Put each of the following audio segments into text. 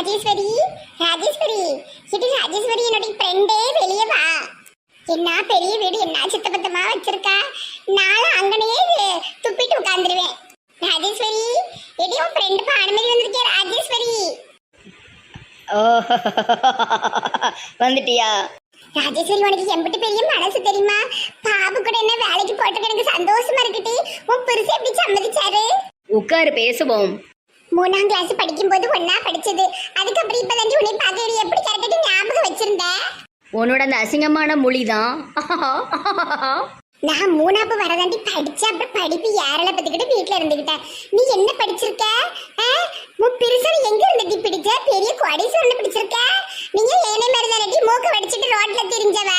ராஜேஸ்வரி ராஜேஸ்வரி. இது ராஜேஸ்வரி என்னுடைய ஃப்ரெண்டே வெளியே வா. என்ன பெரிய வீடு என்ன சித்தபத்தமா வச்சிருக்கா? நானும் அங்கனையே துப்பிட்டு உட்காந்துருவேன் ராஜேஸ்வரி எடி உன் ஃப்ரெண்டு பானுமதி வந்திருக்கே ராஜேஸ்வரி? ஓ வந்துட்டியா? ராஜேஸ்வரி உனக்கு எம்பிட்டு பெரிய மனசு தெரியுமா? பாபு கூட என்ன வேலைக்கு போட்டு எனக்கு சந்தோஷமா இருக்குடி. உன் பெருசு எப்படி சம்மதிச்சாரு? உட்காரு பேசுவோம். மூணாம் கிளாஸ் படிக்கும்போது ஒன்னா படிச்சது. அதுக்கப்புறம் இப்ப தான் உன்னை பார்க்க எப்படி கரெக்டாக ஞாபகம் வச்சிருந்த? உன்னோட அந்த அசிங்கமான மொழி தான் நான் மூணாப்பு வரதாண்டி படிச்ச அப்புறம் படிப்பு ஏறல பத்துக்கிட்டு வீட்டுல இருந்துகிட்டேன். நீ என்ன படிச்சிருக்க? உன் பெருசன் எங்க இருந்துட்டி பிடிச்ச பெரிய கோடீஸ்வரன் பிடிச்சிருக்க? நீங்க ஏனே மாதிரி தானடி மூக்க வடிச்சிட்டு ரோட்ல தெரிஞ்சவ?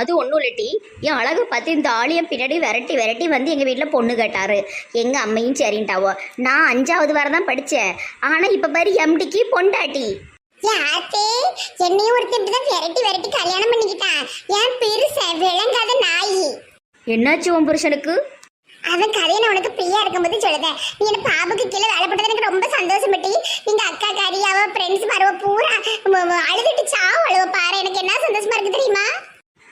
அது ஒன்றும் இல்லட்டி என் அழகு பார்த்து இந்த ஆலயம் பின்னாடி விரட்டி விரட்டி வந்து எங்கள் வீட்டில் பொண்ணு கேட்டாரு. எங்கள் அம்மையும் சரின்ட்டாவோ. நான் அஞ்சாவது வரை தான் படித்தேன் ஆனால் இப்போ பாரு எம்டிக்கு பொண்டாட்டி. என்னையும் ஒருத்தர் இப்படிதான் விரட்டி விரட்டி கல்யாணம் பண்ணிக்கிட்டான் என் பெருச விளங்காத நாயி. என்னாச்சு உன் புருஷனுக்கு? அவன் கதையை நான் உனக்கு ஃப்ரீயா இருக்கும்போது சொல்லுதேன் நீ என்ன பாபுக்கு கீழே வேலை போட்டது எனக்கு ரொம்ப சந்தோஷப்பட்டு நீங்க அக்கா காரி அவ ஃப்ரெண்ட்ஸ் பருவ பூரா அழுதுட்டு சாவு அழுவ பாரு. எனக்கு என்ன சந்தோஷமா இருக்கு தெரியுமா?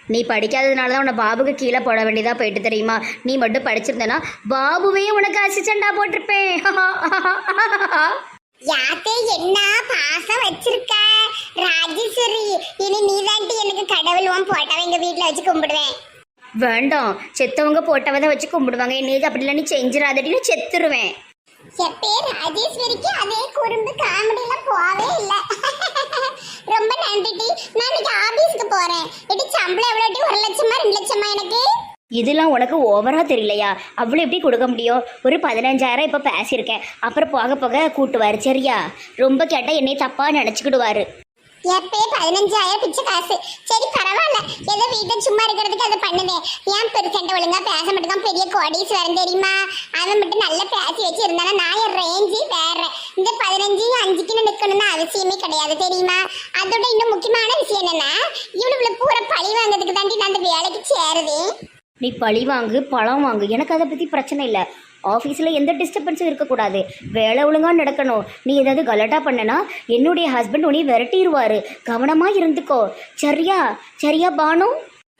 நீ படிக்காததுனால தான் உன்னை பாபுக்கு கீழே போட வேண்டியதாக போயிட்டு தெரியுமா? நீ மட்டும் படிச்சிருந்தனா பாபுவே உனக்கு அசிஸ்டண்டா போட்டிருப்பேன். யாத்தே என்ன பாசம் வச்சிருக்க? ராஜேஸ்வரி இனி நீதாண்டி எனக்கு கடவுள் உன் போட்டவ எங்க வீட்டுல வச்சு கும்பிடுவேன். வேண்டாம். செத்தவங்க போட்டவதை வச்சு கும்பிடுவாங்க. என்னது அப்படிலாம் நீ செஞ்சிடாதடி நான் செத்துருவேன். எப்பே ராஜேஸ்வரிக்கு அதே குறும்பு காமெடி எல்லாம் போவே இல்ல ரொம்ப நன்றிடி நான் இன்னைக்கு ஆபீஸ்க்கு போறேன். இடி சம்பளம் எவ்வளோட்டி ஒரு லட்சமா ரெண்டு லட்சமா எனக்கு? இதெல்லாம் உனக்கு ஓவரா தெரியலையா? அவ்வளோ எப்படி கொடுக்க முடியும்? ஒரு பதினஞ்சாயிரம் இப்போ பேசியிருக்கேன். அப்புறம் போக போக கூட்டுவார் சரியா? ரொம்ப கேட்டால் என்னை தப்பா நினச்சிக்கிடுவாரு. எப்பே பதினஞ்சாயிரம் பிச்சை காசு. சரி பரவாயில்ல. ஏதோ வீட்டை சும்மா இருக்கிறதுக்கு அதை பண்ணுதே. ஏன் பெருசண்ட ஒழுங்கா பேச மட்டும் தான் பெரிய கோடீஸ்வரன் தெரியுமா? அவன் மட்டும் நல்லா பேசி வச்சு இருந்தானா நான் என் ரேஞ்சு வேற இந்த பதினஞ்சு அஞ்சுக்குன்னு நிக்கணும்னு அவசியமே கிடையாது தெரியுமா? அதோட இன்னும் முக்கியமான விஷயம் என்னன்னா இவ்வளவு பூரா பழி வாங்குறதுக்கு தாண்டி நான் அந்த வேலைக்கு சேருது. நீ பழி வாங்கு பழம் வாங்கு எனக்கு அதை பற்றி பிரச்சனை இல்லை. ஆஃபீஸில் எந்த டிஸ்டர்பன்ஸும் இருக்கக்கூடாது. வேலை ஒழுங்காக நடக்கணும். நீ ஏதாவது கலட்டா பண்ணனா என்னுடைய ஹஸ்பண்ட் உன்னை விரட்டிடுவாரு. கவனமாக இருந்துக்கோ. சரியா? சரியா பானு?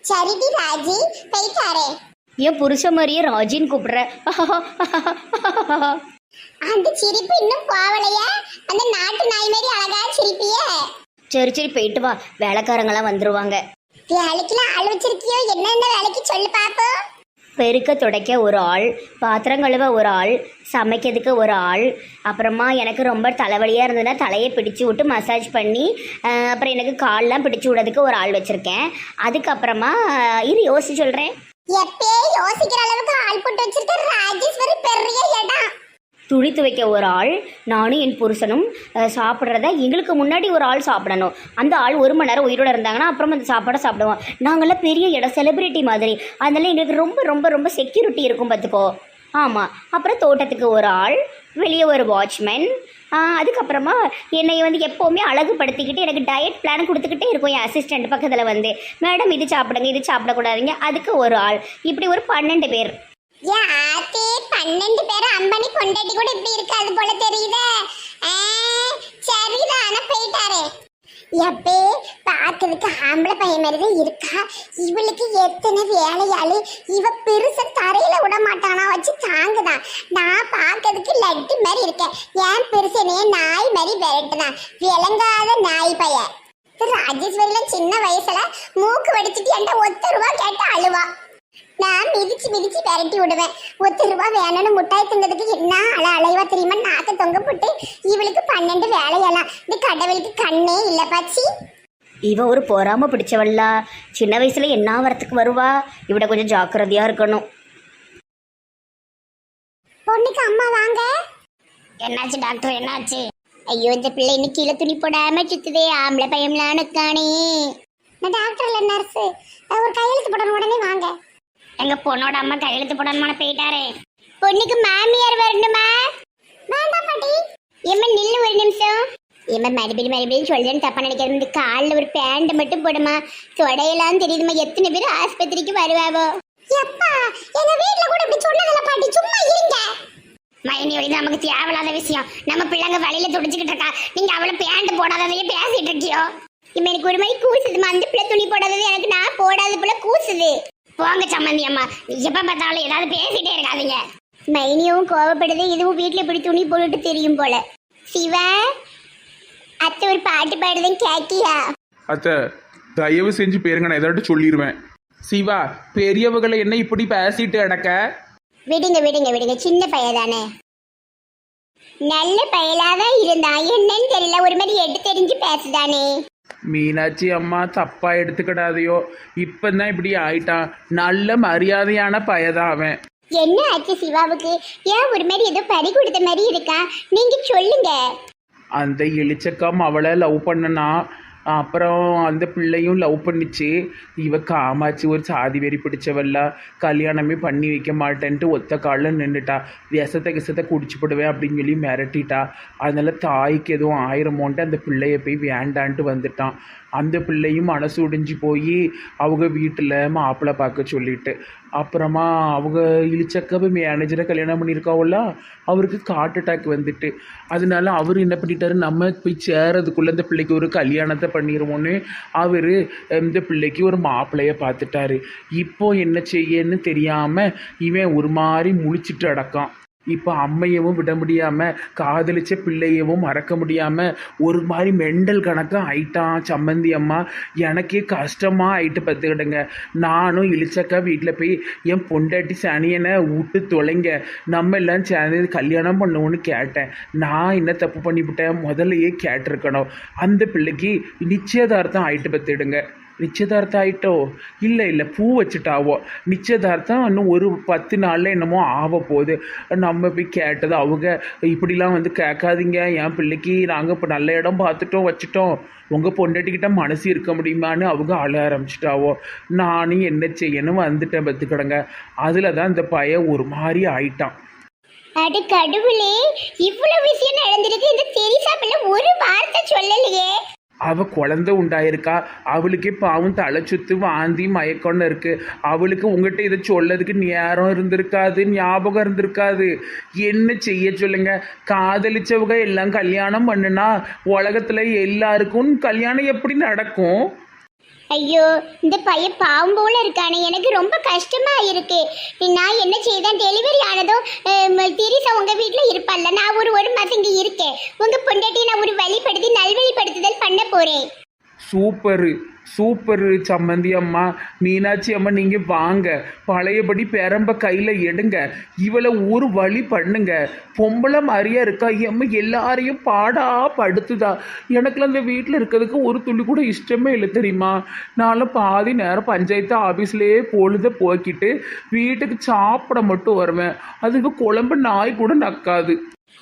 சரிடி ராஜி. போயிட்டாரே என் புருஷ மாதிரியே ராஜின்னு கூப்பிடுற. அந்த சிரிப்பு இன்னும் போவலையா? அந்த நாட்டு நாய் மாதிரி அழகா சிரிப்பியே. சரி சரி போயிட்டு வா. வேலைக்காரங்களாம் வந்துருவாங்க. வேலைக்குலாம் ஆள் வச்சிருக்கியோ? என்னென்ன வேலைக்கு சொல்லு பாப்போம் பெருக்க துடைக்க ஒரு ஆள் பாத்திரம் கழுவ ஒரு ஆள் சமைக்கிறதுக்கு ஒரு ஆள் அப்புறமா எனக்கு ரொம்ப தலைவலியாக இருந்ததுன்னா தலையை பிடிச்சி விட்டு மசாஜ் பண்ணி அஹ், அப்புறம் எனக்கு கால்லாம் பிடிச்சி விடுறதுக்கு ஒரு ஆள் வச்சுருக்கேன். அதுக்கப்புறமா இரு யோசிச்சு சொல்கிறேன் எப்பயே யோசிக்கிற அளவுக்கு ஆள் போட்டு வச்சிருக்க ராஜேஸ்வரி பெரிய இடம். துணி துவைக்க ஒரு ஆள் நானும் என் புருஷனும் சாப்பிட்றத எங்களுக்கு முன்னாடி ஒரு ஆள் சாப்பிடணும். அந்த ஆள் ஒரு மணி நேரம் உயிரோட இருந்தாங்கன்னா அப்புறம் அந்த சாப்பாடை சாப்பிடுவோம். நாங்கள்லாம் பெரிய இடம் செலிப்ரிட்டி மாதிரி. அதனால எங்களுக்கு ரொம்ப ரொம்ப ரொம்ப செக்யூரிட்டி இருக்கும் பார்த்துக்கோ. ஆமாம் அப்புறம் தோட்டத்துக்கு ஒரு ஆள் வெளியே ஒரு வாட்ச்மேன் அதுக்கப்புறமா என்னை வந்து எப்போவுமே அழகுபடுத்திக்கிட்டு எனக்கு டயட் பிளான் கொடுத்துக்கிட்டே இருக்கும் என் அசிஸ்டண்ட் பக்கத்தில் வந்து. மேடம் இது சாப்பிடுங்க இது சாப்பிடக்கூடாதுங்க. அதுக்கு ஒரு ஆள். இப்படி ஒரு பன்னெண்டு பேர். ஏன் ஆத்தே பன்னெண்டு பேரும் அம்பனி பொண்டாட்டி கூட இப்படி இருக்காது போல தெரியுதே. ஆ, சரிதான் போயிட்டாரே. எப்பே பார்க்கறதுக்கு ஆம்பளை பையன் மாதிரி தான் இருக்கா? இவளுக்கு எத்தனை வேலையாளு? இவ பெருசா தரையில விட மாட்டானா? வச்சு தாங்குதான் நான் பார்க்கறதுக்கு லட்டு மாதிரி இருக்கேன். ஏன் பெருசனையே நாய் மாதிரி விரட்டுதான் விளங்காத நாய் பையன். ராஜேஸ்வரிலாம் சின்ன வயசுல மூக்கு வடிச்சிட்டு என்கிட்ட ஒத்த ரூபா கேட்டு அழுவா. நான் மிதிச்சு மிதிச்சு விரட்டி விடுவேன். ஒத்த ரூபா வேணும்னு முட்டாய் திங்கிறதுக்கு என்ன அல அலைவா தெரியுமா? நாக்க தொங்க போட்டு இவளுக்கு பன்னெண்டு வேலையெல்லாம். இந்த கடவுளுக்கு கண்ணே இல்ல பாச்சி இவ ஒரு பொறாம பிடிச்சவள்ளா சின்ன வயசுல என்ன வரத்துக்கு வருவா? இவிட கொஞ்சம் ஜாக்கிரதையா இருக்கணும். பொண்ணுக்கு அம்மா வாங்க. என்னாச்சு டாக்டர் என்னாச்சு? ஐயோ இந்த பிள்ளை இன்னும் கீழே துணி போடாம சுத்துதே. ஆம்பளை பையம்லாம் நிக்கானே நான் டாக்டர் இல்ல நர்ஸ். ஒரு கையெழுத்து போடணும். உடனே வாங்க. எங்க பொண்ணோட அம்மா கையெழுத்து போடணுமான போயிட்டாரே. பொண்ணுக்கு மாமியார் வரணுமா? வேண்டாம் பாட்டி. ஏம்மா நில்லு ஒரு நிமிஷம். ஏம்மா மறுபடியும் மறுபடியும் சொல்றேன்னு தப்பா நினைக்கிறது இந்த காலில் ஒரு பேண்ட் மட்டும் போடுமா. தொடையெல்லாம் தெரியுதுமா எத்தனை பேர் ஆஸ்பத்திரிக்கு வருவாவோ. எப்பா எங்க வீட்ல கூட இப்படி சொன்னதில்ல பாட்டி சும்மா இருங்க. மைனி நமக்கு தேவையில்லாத விஷயம். நம்ம பிள்ளைங்க வழியில துடிச்சுக்கிட்டு இருக்கா. நீங்க அவளை பேண்ட் போடாததையே பேசிட்டு இருக்கியோ. இப்ப எனக்கு ஒரு மாதிரி கூசுது. அந்த பிள்ளை துணி போடாதது எனக்கு நான் போடாத போல கூசுது. போங்க சம்மந்தி அம்மா. எப்ப பார்த்தாலும் ஏதாவது பேசிட்டே இருக்காதீங்க. மைனியும் கோவப்படுது இதுவும் வீட்டுல இப்படி துணி போட்டுட்டு தெரியும் போல. சிவா அத்தை ஒரு பாட்டு பாடுதுன்னு கேக்கியா அத்தை தயவு செஞ்சு பேருங்க நான் ஏதாட்டு சொல்லிடுவேன் சிவா பெரியவங்களை என்ன இப்படி பேசிட்டு அடக்க விடுங்க விடுங்க விடுங்க. சின்ன பையன் தானே. நல்ல பயலாதான் இருந்தான். என்னன்னு தெரியல. ஒரு மாதிரி எட்டு தெரிஞ்சு பேசுதானே. மீனாட்சி அம்மா தப்பா எடுத்துக்கிடாதையோ இப்பதான் இப்படி ஆயிட்டான் நல்ல மரியாதையான பயதான் அவன். என்ன ஆச்சு சிவாவுக்கு? ஏன் ஒரு மாதிரி ஏதோ பறி கொடுத்த மாதிரி இருக்கா? நீங்க சொல்லுங்க. அந்த எலிச்சக்கம் அவளை லவ் பண்ணனா அப்புறம் அந்த பிள்ளையும் லவ் பண்ணிச்சு. இவ காமாச்சு ஒரு சாதி வெறி பிடிச்சவல்ல கல்யாணமே பண்ணி வைக்க மாட்டேன்ட்டு ஒத்த காலில் நின்றுட்டா விஷத்தை கிசத்தை குடிச்சு போடுவேன் அப்படின்னு சொல்லி மிரட்டிட்டா. அதனால் தாய்க்கு எதுவும் ஆயிரமோன்ட்டு அந்த பிள்ளைய போய் வேண்டான்ட்டு வந்துட்டான். அந்த பிள்ளையும் மனசு உடைஞ்சு போய் அவங்க வீட்டில் மாப்பிள்ளை பார்க்க சொல்லிட்டு. அப்புறமா அவங்க இழிச்சக்கவே மேனேஜரை கல்யாணம் பண்ணியிருக்காவல்ல அவருக்கு ஹார்ட் அட்டாக் வந்துட்டு. அதனால அவர் என்ன பண்ணிட்டாரு நம்ம போய் சேரதுக்குள்ளே இந்த பிள்ளைக்கு ஒரு கல்யாணத்தை பண்ணிடுவோன்னு அவர் இந்த பிள்ளைக்கு ஒரு மாப்பிள்ளையை பார்த்துட்டாரு. இப்போ என்ன செய்யன்னு தெரியாமல் இவன் ஒரு மாதிரி முழிச்சிட்டு அடக்கான் இப்போ அம்மையவும் விட முடியாமல் காதலிச்ச பிள்ளையவும் மறக்க முடியாமல் ஒரு மாதிரி மெண்டல் கணக்காக ஆயிட்டான் சம்மந்தி அம்மா. எனக்கே கஷ்டமாக ஆயிட்டு பார்த்துக்கிட்டேங்க. நானும் இழிச்சக்கா வீட்டில் போய் என் பொண்டாட்டி சனியனை விட்டு தொலைங்க. நம்ம எல்லாம் சேர்ந்து கல்யாணம் பண்ணுவோன்னு கேட்டேன். நான் என்ன தப்பு பண்ணிவிட்டேன்? முதல்லையே கேட்டிருக்கணும். அந்த பிள்ளைக்கு நிச்சயதார்த்தம் ஆயிட்டு பார்த்துடுங்க நிச்சயதார்த்தம் ஆயிட்டோ இல்லை இல்லை பூ வச்சுட்டாவோ? நிச்சயதார்த்தம் இன்னும் ஒரு பத்து நாளில் என்னமோ ஆக போகுது. நம்ம போய் கேட்டது அவங்க இப்படிலாம் வந்து கேட்காதீங்க. என் பிள்ளைக்கு நாங்கள் இப்போ நல்ல இடம் பார்த்துட்டோம் வச்சுட்டோம். உங்கள் பொண்டாட்டிக்கிட்ட மனசு இருக்க முடியுமான்னு அவங்க அழ ஆரம்பிச்சிட்டாவோ? நானும் என்ன செய்யணும்? வந்துட்டேன் பத்துக்கடங்க. அதில் தான் இந்த பய ஒரு மாதிரி ஆயிட்டான். அடு கடவுளே இவ்வளவு விஷயம் நடந்திருக்கு. இந்த தெரிசா பிள்ளை ஒரு வார்த்தை சொல்லலையே. அவள் குழந்தை உண்டாயிருக்கா? அவளுக்கே பாவம் தலை சுத்து வாந்தி மயக்கம்னு இருக்கு. அவளுக்கு உங்ககிட்ட இதை சொல்லதுக்கு நேரம் இருந்திருக்காது ஞாபகம் இருந்திருக்காது. என்ன செய்ய சொல்லுங்க? காதலிச்சவங்க எல்லாம் கல்யாணம் பண்ணுனா உலகத்துல எல்லாருக்கும் கல்யாணம் எப்படி நடக்கும்? ஐயோ இந்த பையன் பாவம் போல இருக்கானே. எனக்கு ரொம்ப கஷ்டமா இருக்கு. நான் என்ன செய்தேன் டெலிவரி ஆனதும் திரிசா உங்க வீட்டில் இருப்பாள்ல. நான் ஒரு ஒரு மாதம் இங்கே இருக்கேன். உங்க பொண்டாட்டியை நான் ஒரு வழிப்படுத்தி நல்வழிப்படுத்துதல் பண்ண போறேன். சூப்பரு சூப்பர் சம்மந்தி அம்மா மீனாட்சி அம்மா நீங்கள் வாங்க. பழையபடி பெரம்ப கையில் எடுங்க. இவளை ஒரு வழி பண்ணுங்க. பொம்பளை மாதிரியா இருக்கா? எம்ம எல்லாரையும் பாடா படுத்துதா. எனக்குலாம் அந்த வீட்டில் இருக்கிறதுக்கு ஒரு துளி கூட இஷ்டமே இல்லை தெரியுமா? நானும் பாதி நேரம் பஞ்சாயத்து ஆஃபீஸ்லேயே பொழுத போக்கிட்டு வீட்டுக்கு சாப்பிட மட்டும் வருவேன். அதுக்கு குழம்பு நாய் கூட நக்காது.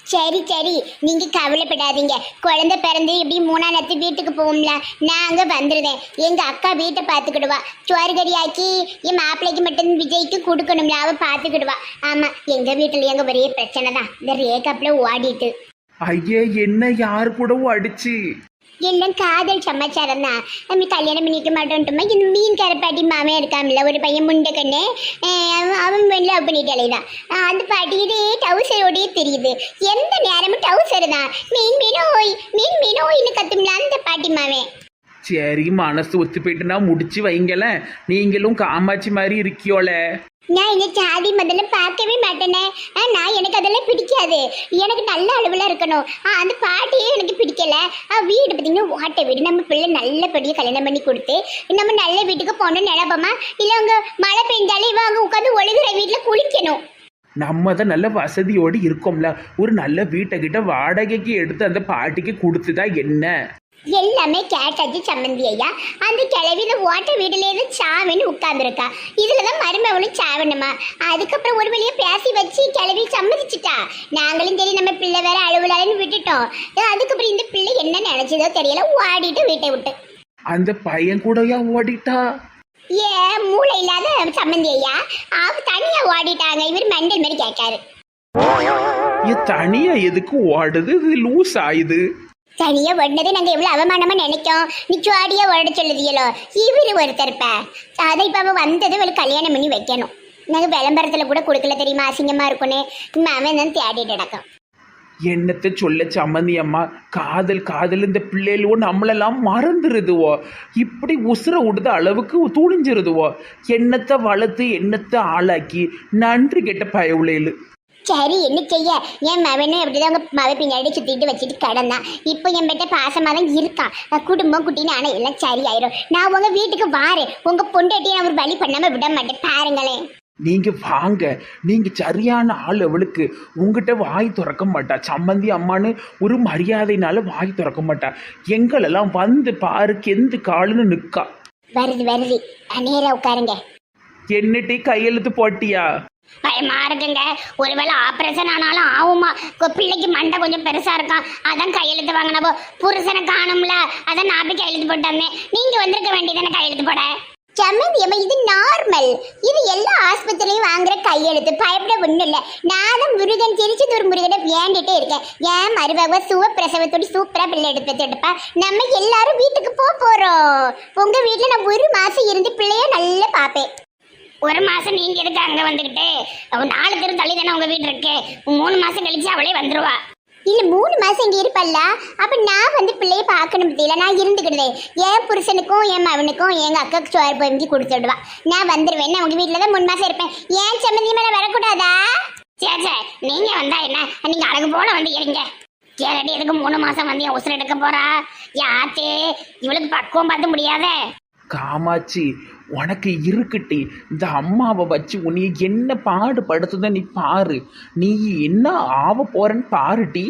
சரி சரி. நீங்க கவலைப்படாதீங்க. குழந்தை பிறந்து இப்படி மூணாம் நேரத்து வீட்டுக்கு போகும்ல? நான் அங்க வந்துருவேன். எங்க அக்கா வீட்டை பார்த்துக்கிடுவா. சோறு ஆக்கி என் மாப்பிள்ளைக்கு மட்டும் விஜய்க்கு கொடுக்கணும்ல அவ பார்த்துக்கிடுவா. ஆமா எங்க வீட்டுல எங்க ஒரே பிரச்சனை தான் இந்த ரேக்கப்ல ஓடிட்டு. ஐயே என்ன யார் கூடவும் அடிச்சு. எல்லாம் காதல் சமாச்சாரம் தான் நம்ம கல்யாணம் பண்ணிக்க மாட்டோம்ட்டுமா இந்த மீன் கரப்பாட்டி மாமே இருக்காமல ஒரு பையன் முண்டை கண்ணு அவன் லவ் பண்ணிட்டு தான் அந்த பாட்டிக்கிட்டே டவுசரோடயே தெரியுது எந்த நேரமும் டவுசர் தான் மீன் மீனோய் மீன் மீனோய்னு கத்தும்ல அந்த பாட்டி மாவே சரி மனசு ஒத்து போயிட்டுனா முடிச்சு வைங்களேன் நீங்களும் காமாட்சி மாதிரி இருக்கியோல நான் இந்த ஜாதி முதல்ல பார்க்கவே மாட்டேனே. ஆ, நான் எனக்கு அதெல்லாம் பிடிக்காது. எனக்கு நல்ல அளவில் இருக்கணும். ஆ, அந்த பாட்டியே எனக்கு பிடிக்கல. ஆ, வீடு பார்த்தீங்கன்னா ஓட்டை வீடு. நம்ம பிள்ளை நல்லபடியாக கல்யாணம் பண்ணி கொடுத்து நம்ம நல்ல வீட்டுக்கு போகணும்னு நினைப்போமா? இல்லை அவங்க மழை பெஞ்சாலே இவங்க அங்கே உட்காந்து ஒழுகுற வீட்டில் குளிக்கணும். நம்ம தான் நல்ல வசதியோடு இருக்கோம்ல. ஒரு நல்ல வீட்டை கிட்ட வாடகைக்கு எடுத்து அந்த பாட்டிக்கு கொடுத்துதா என்ன? எல்லாமே கேட்டாச்சு சம்மந்தி ஐயா. அந்த கிழவி இந்த ஓட்ட வீடுல இருந்து சாவின்னு உட்கார்ந்துருக்கா. இதுல தான் மருமவளும் சாவணுமா? அதுக்கப்புறம் ஒரு வழியா பேசி வச்சு கிழவி சம்மதிச்சிட்டா. நாங்களும் சரி நம்ம பிள்ளை வேற அழுவலான்னு விட்டுட்டோம். அதுக்கப்புறம் இந்த பிள்ளை என்ன நினைச்சதோ தெரியல ஓடிட்டு வீட்டை விட்டு. அந்த பையன் கூடயா ஓடிட்டா? ஏ மூளை இல்லாத சம்மந்தி ஐயா. அவ தனியா ஓடிட்டாங்க. இவர் மெண்டல் மாதிரி கேட்காரு. தனியா எதுக்கு ஓடுது? இது லூஸ் ஆயுது. தனியா ஓடினதை நாங்கள் எவ்வளோ அவமானமாக நினைக்கோம்? நீ சுவாடியா ஓட சொல்லுதியலோ? இவர் ஒருத்தர்ப்ப அதை இப்ப வந்ததை வந்தது அவளுக்கு கல்யாணம் பண்ணி வைக்கணும். நாங்கள் விளம்பரத்தில் கூட கொடுக்கல தெரியுமா? அசிங்கமா இருக்கும்னு. அவன் தான் தேடிட்டு நடக்கும் என்னத்தை சொல்ல சம்மந்தி அம்மா? காதல் காதல் இந்த பிள்ளைகளுவோ நம்மளெல்லாம் மறந்துருதுவோ? இப்படி உசுர விடுத அளவுக்கு துணிஞ்சிருதுவோ? எண்ணத்தை வளர்த்து எண்ணத்தை ஆளாக்கி? நன்றி கெட்ட பயவுளையில். சரி என்ன செய்ய? என் மவனே அப்படிதான் உங்க மவ பின்னாடி சுத்திட்டு வச்சுட்டு கிடந்தான். இப்போ என் கிட்ட பாசமா தான் இருக்கான் குடும்பம் குட்டின்னு ஆனா எல்லாம் சரியாயிரும். நான் உங்க வீட்டுக்கு வாரேன். உங்க பொண்டாட்டியை நான் ஒரு வழி பண்ணாம விட மாட்டேன். பாருங்களேன். நீங்க வாங்க. நீங்க சரியான ஆள் அவளுக்கு. உங்ககிட்ட வாய் திறக்க மாட்டா. சம்மந்தி அம்மான்னு ஒரு மரியாதைனால வாய் திறக்க மாட்டா. எங்களெல்லாம் வந்து பாரு கெந்து காலுன்னு நிக்கா. வருது வருது. அஹ் நேரா உட்காருங்க. என்னட்டி கையெழுத்து போட்டியா? பயமா இருக்குங்க. ஒருவேளை ஆப்ரேஷன் ஆனாலும் ஆகுமா? பிள்ளைக்கு மண்டை கொஞ்சம் பெருசா இருக்கான் அதான் கையெழுத்து வாங்கினப்போ புருஷனை காணும்ல. அதான் நான் போய் கையெழுத்து போட்டு வந்தேன். நீங்க வந்திருக்க வேண்டியதானே கையெழுத்து போட? சம்மந்தி இது நார்மல் இது எல்லா ஆஸ்பத்திரியும் வாங்குற கையெழுத்து பயப்பட ஒண்ணும் இல்ல. நானும் முருகன் திருச்செந்தூர் முருகனை வேண்டிட்டே இருக்கேன். ஏன் மருமக சுவ பிரசவத்தோட சூப்பரா பிள்ளை எடுத்து எடுப்பா நம்ம எல்லாரும் வீட்டுக்கு போக போறோம். உங்க வீட்டுல நான் ஒரு மாசம் இருந்து பிள்ளைய நல்லா பாப்பேன் ஒரு மாசம் நீங்க எதுக்கு அங்க வந்துகிட்டு? அவ நாலு தெரு தள்ளி தானே உங்க வீடு இருக்கு. மூணு மாசம் கழிச்சு அவளே வந்துருவா. இல்ல மூணு மாசம் இங்க இருப்பல்ல? அப்ப நான் வந்து பிள்ளைய பார்க்கணும் பத்தியில நான் இருந்துக்கிடுதேன் என் புருஷனுக்கும் என் மவனுக்கும் எங்க அக்காக்கு சோறு பொங்கி கொடுத்து விடுவா. நான் வந்துருவேன். உங்க வீட்டுல தான் மூணு மாசம் இருப்பேன். ஏன் சம்மந்தி மேல வரக்கூடாதா? சரி சரி நீங்க வந்தா என்ன? நீங்க அழகு போல வந்து இருங்க கேரடி எதுக்கு மூணு மாசம் வந்து என் உசுர எடுக்க போறா? யாத்தே இவளுக்கு பக்குவம் பார்த்து முடியாதே. காமாட்சி உனக்கு இருக்கட்டி இந்த அம்மாவை வச்சு உன்னை என்ன பாடுபடுத்துத நீ பாரு. நீ என்ன ஆக போறன்னு பாருட்டி